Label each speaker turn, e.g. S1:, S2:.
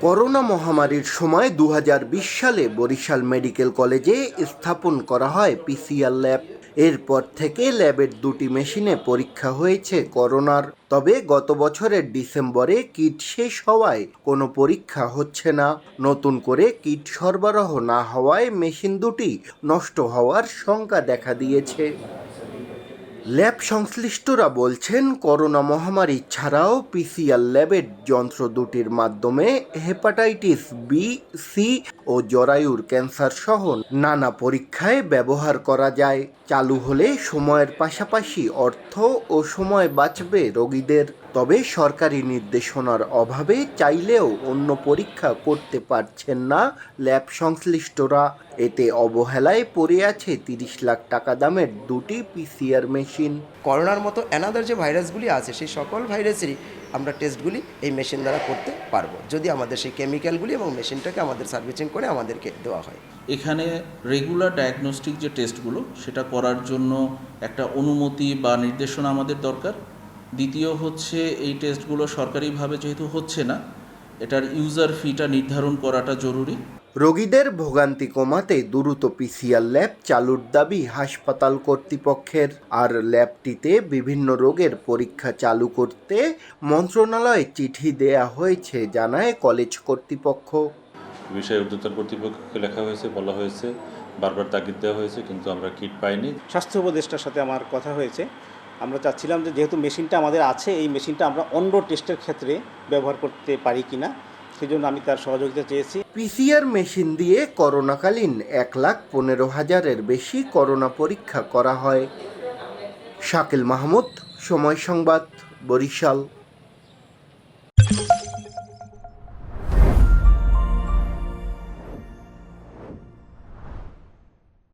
S1: Corona মহামারীর সময় দু হাজার বিশ সালে বরিশাল মেডিকেল কলেজে স্থাপন করা হয় পিসিআর ল্যাব। এরপর থেকে ল্যাবের দুটি মেশিনে পরীক্ষা হয়েছে করোনার। তবে গত বছরের ডিসেম্বরে কিট শেষ হওয়ায় কোনো পরীক্ষা হচ্ছে না। নতুন করে কিট সরবরাহ না হওয়ায় মেশিন দুটি নষ্ট হওয়ার শঙ্কা দেখা দিয়েছে। ল্যাব সংশ্লিষ্টরা বলছেন, করোনা মহামারী ছাড়াও পিসিআর ল্যাবের যন্ত্র দুটির মাধ্যমে হেপাটাইটিস বি, সি ও জরায়ুর ক্যান্সার সহ নানা পরীক্ষায় ব্যবহার করা যায়। চালু হলে সময়ের পাশাপাশি অর্থ ও সময় বাঁচবে রোগীদের। তবে সরকারি নির্দেশনার অভাবে চাইলেও অন্য পরীক্ষা করতে পারছেন না ল্যাব সংশ্লিষ্টরা। এতে অবহেলায় পড়ে আছে তিরিশ লাখ টাকা দামের দুটি পিসিআর মেশিন।
S2: করোনার মতো অ্যানাদার যে ভাইরাসগুলি আছে, সেই সকল ভাইরাসেরই আমরা টেস্টগুলি এই মেশিন দ্বারা করতে পারব। যদি আমাদের সেই কেমিক্যালগুলি এবং মেশিনটাকে আমাদের সার্ভিসিং করে আমাদেরকে দেওয়া হয়।
S3: এখানে রেগুলার ডায়াগনস্টিক যে টেস্টগুলো সেটা করার জন্য একটা অনুমতি বা নির্দেশনা আমাদের দরকার। দ্বিতীয় হচ্ছে, এই টেস্টগুলো সরকারিভাবে যেহেতু হচ্ছে না এটার ইউজার ফিটা নির্ধারণ করাটা জরুরি।
S1: রোগীদের ভোগান্তি কমাতে দ্রুত পিসিআর ল্যাব চালুর দাবি হাসপাতাল কর্তৃপক্ষের। আর ল্যাবটিতে বিভিন্ন রোগের পরীক্ষা চালু করতে মন্ত্রণালয়ে চিঠি দেয়া হয়েছে জানায় কলেজ কর্তৃপক্ষ।
S4: বিষয়ে উদ্যোক্তা কর্তৃপক্ষকে লেখা হয়েছে বলা হয়েছে বারবার তাগিদ দেওয়া হয়েছে কিন্তু আমরা কিট পাইনি।
S5: স্বাস্থ্য উপদেষ্টার সাথে আমার কথা হয়েছে। আমরা চাচ্ছিলাম যে যেহেতু মেশিনটা আমাদের আছে, এই মেশিনটা আমরা অন্য টেস্টের ক্ষেত্রে ব্যবহার করতে পারি কিনা, সেজন্য আমি তার সহযোগিতা চেয়েছি।
S1: পিসিআর মেশিন দিয়ে করোনাকালীন এক লাখ পনেরো হাজারের বেশি করোনা পরীক্ষা করা হয়। শাকিল মাহমুদ, সময় সংবাদ, বরিশাল।